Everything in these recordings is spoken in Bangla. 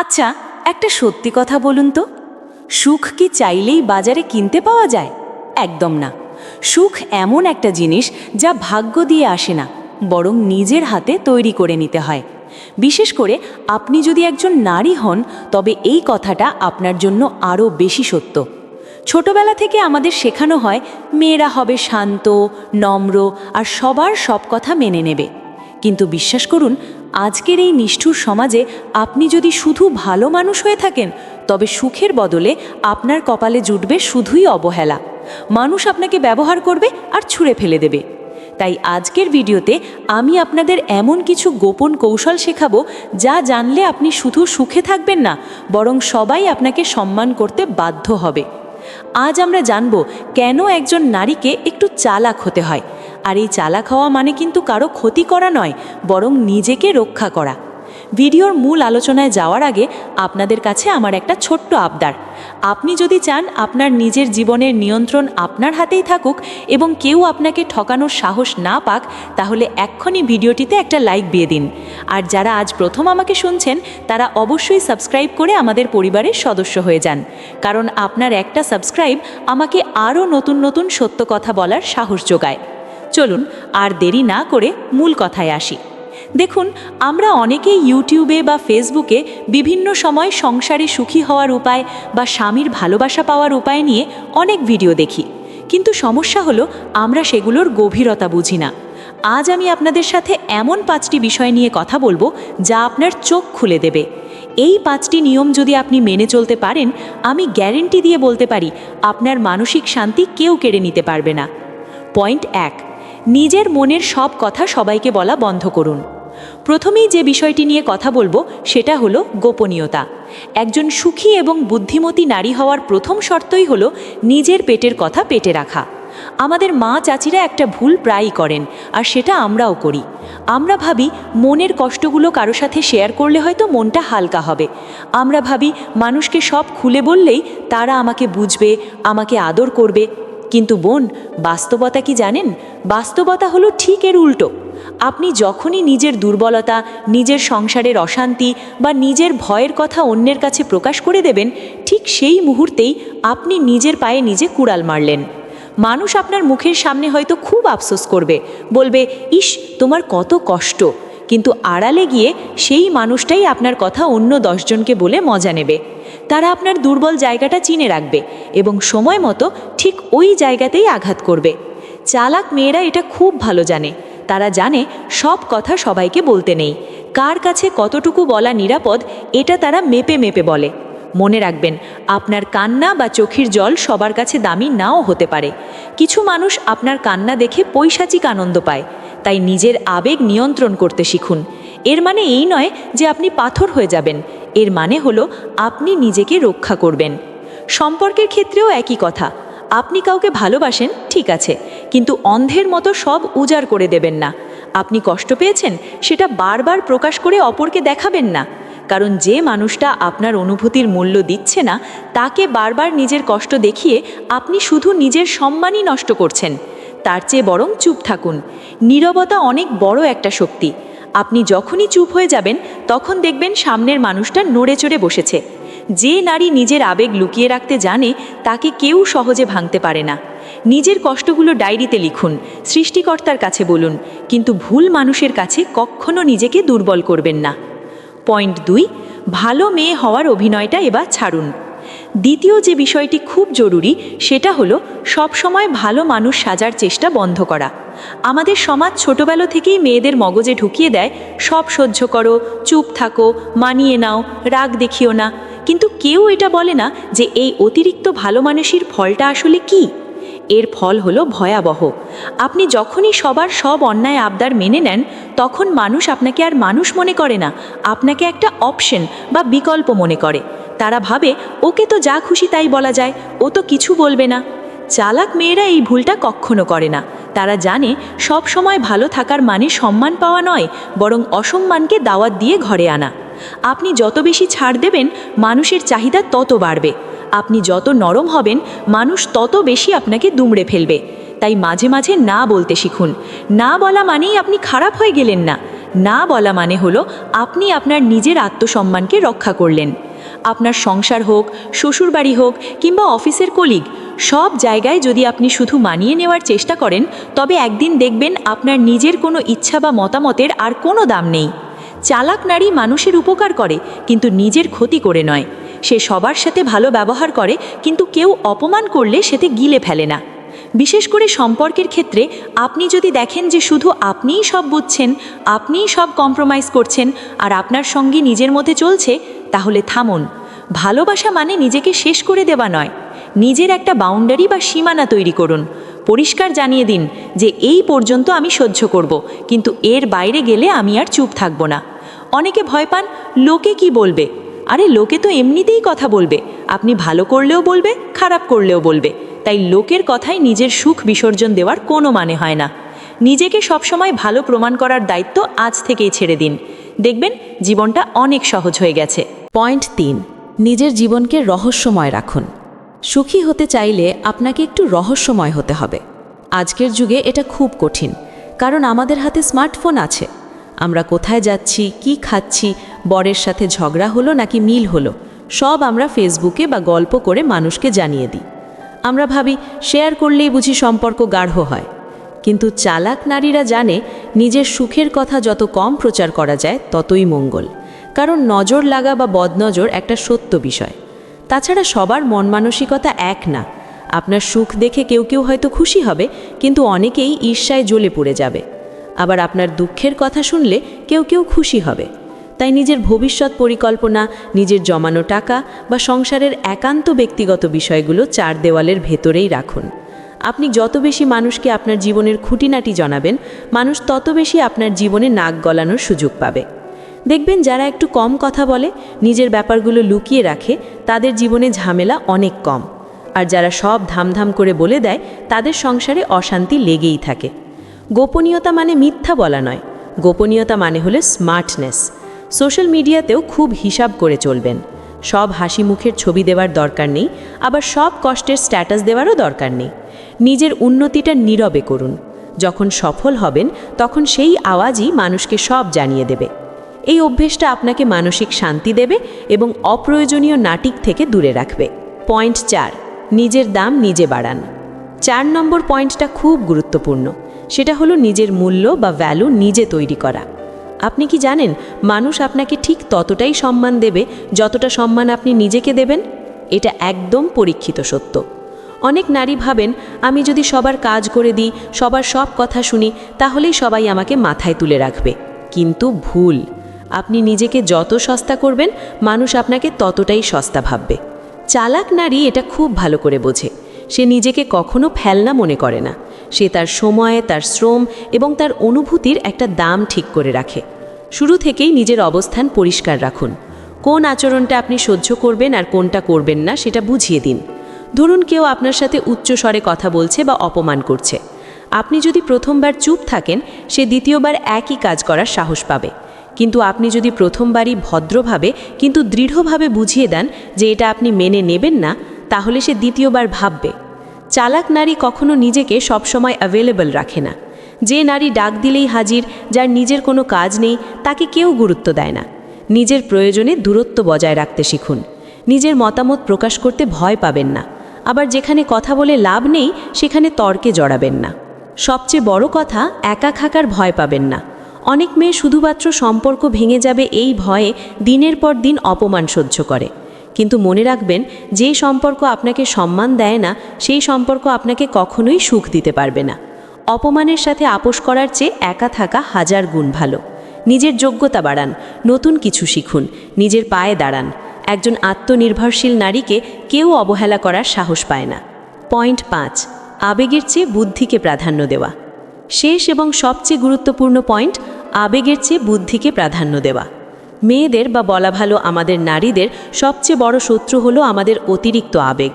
আচ্ছা একটা সত্যি কথা বলুন তো। সুখ কি চাইলেই বাজারে কিনতে পাওয়া যায়? একদম না। সুখ এমন একটা জিনিস যা ভাগ্য দিয়ে আসে না, বরং নিজের হাতে তৈরি করে নিতে হয়। বিশেষ করে আপনি যদি একজন নারী হন, তবে এই কথাটা আপনার জন্য আরও বেশি সত্য। ছোটবেলা থেকে আমাদের শেখানো হয়, মেয়েরা হবে শান্ত, নম্র, আর সবার সব কথা মেনে নেবে। কিন্তু বিশ্বাস করুন আজকের এই নিষ্ঠুর সমাজে আপনি যদি শুধু ভালো মানুষ হয়ে থাকেন, তবে সুখের বদলে আপনার কপালে জুটবে শুধুই অবহেলা। মানুষ আপনাকে ব্যবহার করবে আর ছুঁড়ে ফেলে দেবে। তাই আজকের ভিডিওতে আমি আপনাদের এমন কিছু গোপন কৌশল শেখাবো, যা জানলে আপনি শুধু সুখে থাকবেন না, বরং সবাই আপনাকে সম্মান করতে বাধ্য হবে। আজ আমরা জানব কেন একজন নারীকে একটু চালাক হতে হয় আর এই চালাক হওয়া মানে কিন্তু কারও ক্ষতি করা নয়, বরং নিজেকে রক্ষা করা। ভিডিওর মূল আলোচনায় যাওয়ার আগে আপনাদের কাছে আমার একটা ছোট্ট আবদার। আপনি যদি চান আপনার নিজের জীবনের নিয়ন্ত্রণ আপনার হাতেই থাকুক এবং কেউ আপনাকে ঠকানোর সাহস না পাক, তাহলে এক্ষুনি ভিডিওটিতে একটা লাইক দিয়ে দিন। আর যারা আজ প্রথম আমাকে শুনছেন, তারা অবশ্যই সাবস্ক্রাইব করে আমাদের পরিবারের সদস্য হয়ে যান। কারণ আপনার একটা সাবস্ক্রাইব আমাকে আরও নতুন নতুন সত্য কথা বলার সাহস যোগায়। চলুন আর দেরি না করে মূল কথায় আসি। দেখুন, আমরা অনেকেই ইউটিউবে বা ফেসবুকে বিভিন্ন সময় সংসারে সুখী হওয়ার উপায় বা স্বামীর ভালোবাসা পাওয়ার উপায় নিয়ে অনেক ভিডিও দেখি। কিন্তু সমস্যা হলো, আমরা সেগুলোর গভীরতা বুঝি না। আজ আমি আপনাদের সাথে এমন পাঁচটি বিষয় নিয়ে কথা বলব, যা আপনার চোখ খুলে দেবে। এই পাঁচটি নিয়ম যদি আপনি মেনে চলতে পারেন, আমি গ্যারেন্টি দিয়ে বলতে পারি, আপনার মানসিক শান্তি কেউ কেড়ে নিতে পারবে না। পয়েন্ট এক নিজের মনের সব কথা সবাইকে বলা বন্ধ করুন। প্রথমেই যে বিষয়টি নিয়ে কথা বলব, সেটা হলো গোপনীয়তা। একজন সুখী এবং বুদ্ধিমতী নারী হওয়ার প্রথম শর্তই হলো নিজের পেটের কথা পেটে রাখা। আমাদের মা চাচিরা একটা ভুল প্রায়ই করেন, আর সেটা আমরাও করি। আমরা ভাবি মনের কষ্টগুলো কারও সাথে শেয়ার করলে হয়তো মনটা হালকা হবে। আমরা ভাবি মানুষকে সব খুলে বললেই তারা আমাকে বুঝবে, আমাকে আদর করবে। কিন্তু বোন, বাস্তবতা কি জানেন? বাস্তবতা হলো ঠিক এর উল্টো। আপনি যখনই নিজের দুর্বলতা, নিজের সংসারের অশান্তি বা নিজের ভয়ের কথা অন্যের কাছে প্রকাশ করে দেবেন, ঠিক সেই মুহূর্তেই আপনি নিজের পায়ে নিজে কুড়াল মারলেন। মানুষ আপনার মুখের সামনে হয়তো খুব আফসোস করবে, বলবে, ইস, তোমার কত কষ্ট। কিন্তু আড়ালে গিয়ে সেই মানুষটাই আপনার কথা অন্য দশজনকে বলে মজা নেবে। তারা আপনার দুর্বল জায়গাটা চিনে রাখবে এবং সময় মতো ঠিক ওই জায়গাতেই আঘাত করবে। চালাক মেয়েরা এটা খুব ভালো জানে। তারা জানে সব কথা সবাইকে বলতে নেই। কার কাছে কতটুকু বলা নিরাপদ, এটা তারা মেপে মেপে বলে। মনে রাখবেন, আপনার কান্না বা চোখের জল সবার কাছে দামি নাও হতে পারে। কিছু মানুষ আপনার কান্না দেখে পৈশাচিক আনন্দ পায়। তাই নিজের আবেগ নিয়ন্ত্রণ করতে শিখুন। এর মানে এই নয় যে আপনি পাথর হয়ে যাবেন। এর মানে হলো আপনি নিজেকে রক্ষা করবেন। সম্পর্কের ক্ষেত্রেও একই কথা। আপনি কাউকে ভালোবাসেন, ঠিক আছে, কিন্তু অন্ধের মতো সব উজাড় করে দেবেন না। আপনি কষ্ট পেয়েছেন, সেটা বারবার প্রকাশ করে অপরকে দেখাবেন না। কারণ যে মানুষটা আপনার অনুভূতির মূল্য দিচ্ছে না, তাকে বারবার নিজের কষ্ট দেখিয়ে আপনি শুধু নিজের সম্মানই নষ্ট করছেন। তার চেয়ে বরং চুপ থাকুন। নীরবতা অনেক বড় একটা শক্তি। আপনি যখনই চুপ হয়ে যাবেন, তখন দেখবেন সামনের মানুষটা নড়ে চড়ে বসেছে। যে নারী নিজের আবেগ লুকিয়ে রাখতে জানে, তাকে কেউ সহজে ভাঙতে পারে না। নিজের কষ্টগুলো ডায়েরিতে লিখুন, সৃষ্টিকর্তার কাছে বলুন, কিন্তু ভুল মানুষের কাছে কখনো নিজেকে দুর্বল করবেন না। পয়েন্ট দুই, ভালো মেয়ে হওয়ার অভিনয়টা এবার ছাড়ুন। দ্বিতীয় যে বিষয়টি খুব জরুরি, সেটা হলো সবসময় ভালো মানুষ সাজার চেষ্টা বন্ধ করা। আমাদের সমাজ ছোটবেলা থেকেই মেয়েদের মগজে ঢুকিয়ে দেয়, সব সহ্য করো, চুপ থাকো, মানিয়ে নাও, রাগ দেখিও না। কিন্তু কেউ এটা বলে না যে এই অতিরিক্ত ভালো মানুষের ফলটা আসলে কী। এর ফল হলো ভয়াবহ। আপনি যখনই সবার সব অন্যায় আবদার মেনে নেন, তখন মানুষ আপনাকে আর মানুষ মনে করে না। আপনাকে একটা অপশন বা বিকল্প মনে করে। তারা ভাবে, ওকে তো যা খুশি তাই বলা যায়, ও তো কিছু বলবে না। চালাক মেয়েরা এই ভুলটা কখনো করে না। তারা জানে, সব সময় ভালো থাকার মানে সম্মান পাওয়া নয়, বরং অসম্মানকে দাওয়াত দিয়ে ঘরে আনা। আপনি যত বেশি ছাড় দেবেন, মানুষের চাহিদা তত বাড়বে। আপনি যত নরম হবেন, মানুষ তত বেশি আপনাকে দুমড়ে ফেলবে। তাই মাঝে মাঝে না বলতে শিখুন। না বলা মানেই আপনি খারাপ হয়ে গেলেন না। না বলা মানে হলো, আপনি আপনার নিজের আত্মসম্মানকে রক্ষা করলেন। আপনার সংসার হোক শ্বশুরবাড়ি হোক কিংবা অফিসের কলিগ সব জায়গায় যদি আপনি শুধু মানিয়ে নেওয়ার চেষ্টা করেন, তবে একদিন দেখবেন আপনার নিজের কোনো ইচ্ছা বা মতামতের আর কোনো দাম নেই। চালাক নারী মানুষের উপকার করে, কিন্তু নিজের ক্ষতি করে নয়। সে সবার সাথে ভালো ব্যবহার করে, কিন্তু কেউ অপমান করলে সেতে গিলে ফেলে না। বিশেষ করে সম্পর্কের ক্ষেত্রে, আপনি যদি দেখেন যে শুধু আপনিই সব বুঝছেন, আপনিই সব কম্প্রোমাইজ করছেন, আর আপনার সঙ্গে নিজের মধ্যে চলছে তাহলে থামুন। ভালোবাসা মানে নিজেকে শেষ করে দেওয়া নয়। নিজের একটা বাউন্ডারি বা সীমানা তৈরি করুন। পরিষ্কার জানিয়ে দিন যে এই পর্যন্ত আমি সহ্য করব, কিন্তু এর বাইরে গেলে আমি আর চুপ থাকব না। অনেকে ভয় পান, লোকে কি বলবে? আরে, লোকে তো এমনিতেই কথা বলবে। আপনি ভালো করলেও বলবে, খারাপ করলেও বলবে। তাই লোকের কথায় নিজের সুখ বিসর্জন দেওয়ার কোনো মানে হয় না। নিজেকে সবসময় ভালো প্রমাণ করার দায়িত্ব আজ থেকেই ছেড়ে দিন। দেখবেন, জীবনটা অনেক সহজ হয়ে গেছে। পয়েন্ট তিন, নিজের জীবনকে রহস্যময় রাখুন। সুখী হতে চাইলে আপনাকে একটু রহস্যময় হতে হবে। আজকের যুগে এটা খুব কঠিন, কারণ আমাদের হাতে স্মার্টফোন আছে। আমরা কোথায় যাচ্ছি, কি খাচ্ছি, বরের সাথে ঝগড়া হলো নাকি মিল হলো, সব আমরা ফেসবুকে বা গল্প করে মানুষকে জানিয়ে দিই। আমরা ভাবি, শেয়ার করলেই বুঝি সম্পর্ক গাঢ় হয়। কিন্তু চালাক নারীরা জানে, নিজের সুখের কথা যত কম প্রচার করা যায়, ততই মঙ্গল। কারণ নজর লাগা বা বদনজর একটা সত্য বিষয়। তাছাড়া সবার মন মানসিকতা এক না। আপনার সুখ দেখে কেউ কেউ হয়তো খুশি হবে, কিন্তু অনেকেই ঈর্ষায় জ্বলে পড়ে যাবে। আবার আপনার দুঃখের কথা শুনলে কেউ কেউ খুশি হবে। তাই নিজের ভবিষ্যৎ পরিকল্পনা, নিজের জমানো টাকা বা সংসারের একান্ত ব্যক্তিগত বিষয়গুলো চার দেওয়ালের ভেতরেই রাখুন। আপনি যত বেশি মানুষকে আপনার জীবনের খুঁটিনাটি জানাবেন, মানুষ তত বেশি আপনার জীবনে নাক গলানোর সুযোগ পাবে। দেখবেন যারা একটু কম কথা বলে, নিজের ব্যাপারগুলো লুকিয়ে রাখে, তাদের জীবনে ঝামেলা অনেক কম। আর যারা সব ধামধাম করে বলে দেয়, তাদের সংসারে অশান্তি লেগেই থাকে। গোপনীয়তা মানে মিথ্যা বলা নয়। গোপনীয়তা মানে হলো স্মার্টনেস সোশ্যাল মিডিয়াতেও খুব হিসাব করে চলবেন। সব হাসি মুখের ছবি দেওয়ার দরকার নেই, আবার সব কষ্টের স্ট্যাটাস দেওয়ারও দরকার নেই। নিজের উন্নতিটা নীরবে করুন। যখন সফল হবেন, তখন সেই আওয়াজই মানুষকে সব জানিয়ে দেবে। এই অভ্যেসটা আপনাকে মানসিক শান্তি দেবে এবং অপ্রয়োজনীয় নাটিক থেকে দূরে রাখবে। পয়েন্ট চার, নিজের দাম নিজে বাড়ান। চার নম্বর পয়েন্টটা খুব গুরুত্বপূর্ণ। সেটা হলো নিজের মূল্য বা ভ্যালু নিজে তৈরি করা। আপনি কি জানেন, মানুষ আপনাকে ঠিক ততটাই সম্মান দেবে যতটা সম্মান আপনি নিজেকে দেবেন? এটা একদম পরীক্ষিত সত্য। অনেক নারী ভাবেন, আমি যদি সবার কাজ করে দিই, সবার সব কথা শুনি, তাহলেই সবাই আমাকে মাথায় তুলে রাখবে। কিন্তু ভুল। আপনি নিজেকে যত সস্তা করবেন, মানুষ আপনাকে ততটাই সস্তা ভাববে। চালাক নারী এটা খুব ভালো করে বোঝে। সে নিজেকে কখনো ফেলনা মনে করে না। সে তার সময়, তার শ্রম এবং তার অনুভূতির একটা দাম ঠিক করে রাখে। শুরু থেকেই নিজের অবস্থান পরিষ্কার রাখুন। কোন আচরণটা আপনি সহ্য করবেন আর কোনটা করবেন না, সেটা বুঝিয়ে দিন। ধরুন কেউ আপনার সাথে উচ্চ স্বরে কথা বলছে বা অপমান করছে। আপনি যদি প্রথমবার চুপ থাকেন, সে দ্বিতীয়বার একই কাজ করার সাহস পাবে। কিন্তু আপনি যদি প্রথমবারই ভদ্রভাবে, কিন্তু দৃঢ়ভাবে বুঝিয়ে দেন যে এটা আপনি মেনে নেবেন না, তাহলে সে দ্বিতীয়বার ভাববে। চালাক নারী কখনো নিজেকে সবসময় অ্যাভেলেবল রাখে না। যে নারী ডাক দিলেই হাজির, যার নিজের কোনো কাজ নেই, তাকে কেউ গুরুত্ব দেয় না। নিজের প্রয়োজনে দূরত্ব বজায় রাখতে শিখুন। নিজের মতামত প্রকাশ করতে ভয় পাবেন না। আবার যেখানে কথা বলে লাভ নেই, সেখানে তর্কে জড়াবেন না। সবচেয়ে বড় কথা, একা খাকার ভয় পাবেন না। অনেক মেয়ে শুধুমাত্র সম্পর্ক ভেঙে যাবে এই ভয়ে দিনের পর দিন অপমান সহ্য করে। কিন্তু মনে রাখবেন, যে সম্পর্ক আপনাকে সম্মান দেয় না, সেই সম্পর্ক আপনাকে কখনোই সুখ দিতে পারবে না। অপমানের সাথে আপোষ করার চেয়ে একা থাকা হাজার গুণ ভালো। নিজের যোগ্যতা বাড়ান, নতুন কিছু শিখুন, নিজের পায়ে দাঁড়ান। একজন আত্মনির্ভরশীল নারীকে কেউ অবহেলা করার সাহস পায় না। পয়েন্ট পাঁচ, আবেগের চেয়ে বুদ্ধিকে প্রাধান্য দেওয়া। শেষ এবং সবচেয়ে গুরুত্বপূর্ণ পয়েন্ট আবেগের চেয়ে বুদ্ধিকে প্রাধান্য দেওয়া। মেয়েদের বা বলা ভালো আমাদের নারীদের সবচেয়ে বড় শত্রু হলো আমাদের অতিরিক্ত আবেগ।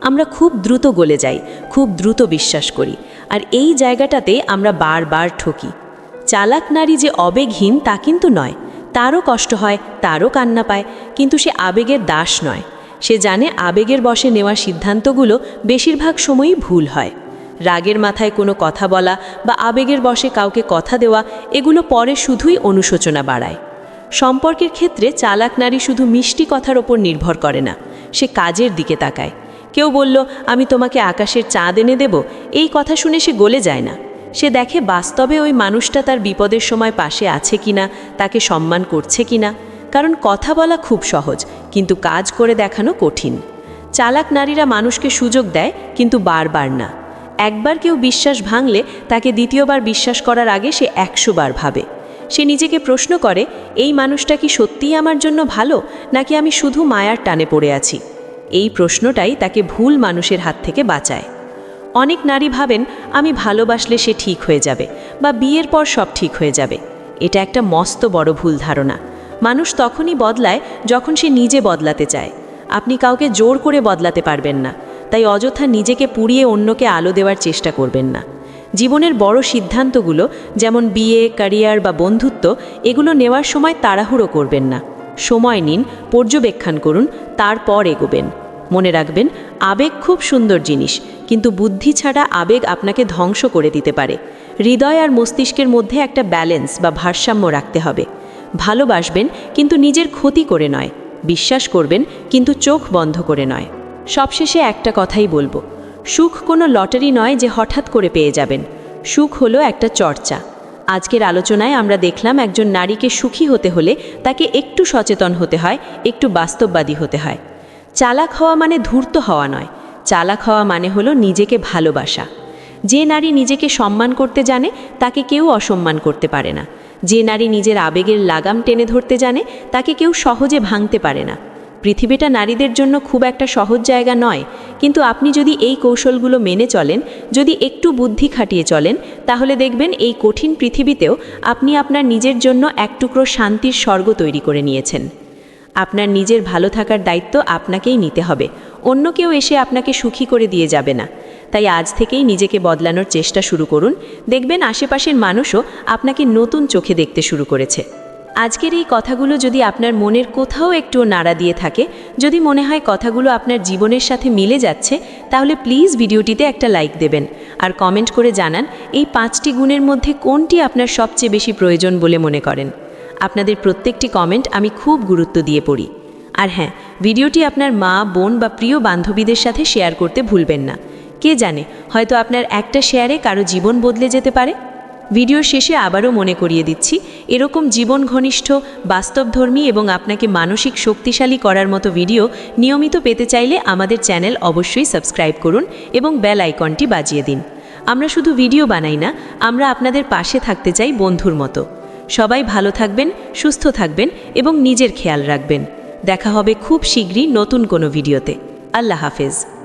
আমরা খুব দ্রুত গলে যাই, খুব দ্রুত বিশ্বাস করি, আর এই জায়গাটাতে আমরা বারবার ঠকি। চালাক নারী যে অবেগহীন তা কিন্তু নয়। তারও কষ্ট হয়, তারও কান্না পায়, কিন্তু সে আবেগের দাস নয়। সে জানে আবেগের বসে নেওয়া সিদ্ধান্তগুলো বেশিরভাগ সময়ই ভুল হয়। রাগের মাথায় কোনো কথা বলা বা আবেগের বশে কাউকে কথা দেওয়া, এগুলো পরে শুধুই অনুশোচনা বাড়ায়। সম্পর্কের ক্ষেত্রে চালাক নারী শুধু মিষ্টি কথার ওপর নির্ভর করে না, সে কাজের দিকে তাকায়। কেউ বলল, আমি তোমাকে আকাশের চাঁদ এনে দেব এই কথা শুনে সে গলে যায় না। সে দেখে বাস্তবে ওই মানুষটা তার বিপদের সময় পাশে আছে কিনা, তাকে সম্মান করছে কিনা। কারণ কথা বলা খুব সহজ, কিন্তু কাজ করে দেখানো কঠিন। চালাক নারীরা মানুষকে সুযোগ দেয়, কিন্তু বারবার না। একবার কেউ বিশ্বাস ভাঙলে তাকে দ্বিতীয়বার বিশ্বাস করার আগে সে একশো বার ভাবে। সে নিজেকে প্রশ্ন করে, এই মানুষটা কি সত্যিই আমার জন্য ভালো, নাকি আমি শুধু মায়ার টানে পড়ে আছি? এই প্রশ্নটাই তাকে ভুল মানুষের হাত থেকে বাঁচায়। অনেক নারী ভাবেন, আমি ভালোবাসলে সে ঠিক হয়ে যাবে বা বিয়ের পর সব ঠিক হয়ে যাবে। এটা একটা মস্ত বড় ভুল ধারণা। মানুষ তখনই বদলায় যখন সে নিজে বদলাতে চায়। আপনি কাউকে জোর করে বদলাতে পারবেন না। তাই অযথা নিজেকে পুড়িয়ে অন্যকে আলো দেওয়ার চেষ্টা করবেন না। জীবনের বড় সিদ্ধান্তগুলো, যেমন বিয়ে, ক্যারিয়ার বা বন্ধুত্ব, এগুলো নেওয়ার সময় তাড়াহুড়ো করবেন না। সময় নিন, পর্যবেক্ষণ করুন, তারপর এগোবেন। মনে রাখবেন, আবেগ খুব সুন্দর জিনিস, কিন্তু বুদ্ধি ছাড়া আবেগ আপনাকে ধ্বংস করে দিতে পারে। হৃদয় আর মস্তিষ্কের মধ্যে একটা ব্যালেন্স বা ভারসাম্য রাখতে হবে। ভালোবাসবেন, কিন্তু নিজের ক্ষতি করে নয়। বিশ্বাস করবেন, কিন্তু চোখ বন্ধ করে নয়। সবশেষে একটা কথাই বলব। সুখ কোনো লটারি নয় যে হঠাৎ করে পেয়ে যাবেন। সুখ হলো একটা চর্চা। আজকের আলোচনায় আমরা দেখলাম একজন নারীকে সুখী হতে হলে তাকে একটু সচেতন হতে হয়, একটু বাস্তববাদী হতে হয়। চালাক হওয়া মানে ধূর্ত হওয়া নয়। চালাক হওয়া মানে হলো নিজেকে ভালোবাসা। যে নারী নিজেকে সম্মান করতে জানে, তাকে কেউ অসম্মান করতে পারে না। যে নারী নিজের আবেগের লাগাম টেনে ধরতে জানে, তাকে কেউ সহজে ভাঙতে পারে না। পৃথিবীটা নারীদের জন্য খুব একটা সহজ জায়গা নয়। কিন্তু আপনি যদি এই কৌশলগুলো মেনে চলেন, যদি একটু বুদ্ধি খাটিয়ে চলেন, তাহলে দেখবেন এই কঠিন পৃথিবীতেও আপনি আপনার নিজের জন্য এক টুকরো শান্তির স্বর্গ তৈরি করে নিয়েছেন। আপনার নিজের ভালো থাকার দায়িত্ব আপনাকেই নিতে হবে। অন্য কেউ এসে আপনাকে সুখী করে দিয়ে যাবে না। তাই আজ থেকেই নিজেকে বদলানোর চেষ্টা শুরু করুন। দেখবেন আশেপাশের মানুষও আপনাকে নতুন চোখে দেখতে শুরু করেছে। আজকের এই কথাগুলো যদি আপনার মনের কোথাও একটু নাড়া দিয়ে থাকে, যদি মনে হয় কথাগুলো আপনার জীবনের সাথে মিলে যাচ্ছে, তাহলে প্লিজ ভিডিওটিতে একটা লাইক দেবেন। আর কমেন্ট করে জানান, এই পাঁচটি গুণের মধ্যে কোনটি আপনার সবচেয়ে বেশি প্রয়োজন বলে মনে করেন। আপনাদের প্রত্যেকটি কমেন্ট আমি খুব গুরুত্ব দিয়ে পড়ি। আর হ্যাঁ ভিডিওটি আপনার মা, বোন বা প্রিয় বান্ধবীদের সাথে শেয়ার করতে ভুলবেন না। কে জানে, হয়তো আপনার একটা শেয়ারে কারও জীবন বদলে যেতে পারে? ভিডিওর শেষে আবারও মনে করিয়ে দিচ্ছি, এরকম জীবন ঘনিষ্ঠ, বাস্তবধর্মী এবং আপনাকে মানসিক শক্তিশালী করার মতো ভিডিও নিয়মিত পেতে চাইলে আমাদের চ্যানেল অবশ্যই সাবস্ক্রাইব করুন এবং বেল আইকনটি বাজিয়ে দিন। আমরা শুধু ভিডিও বানাই না, আমরা আপনাদের পাশে থাকতে চাই বন্ধুর মতো। সবাই ভালো থাকবেন, সুস্থ থাকবেন এবং নিজের খেয়াল রাখবেন। দেখা হবে খুব শীঘ্রই নতুন কোনো ভিডিওতে। আল্লাহ হাফেজ।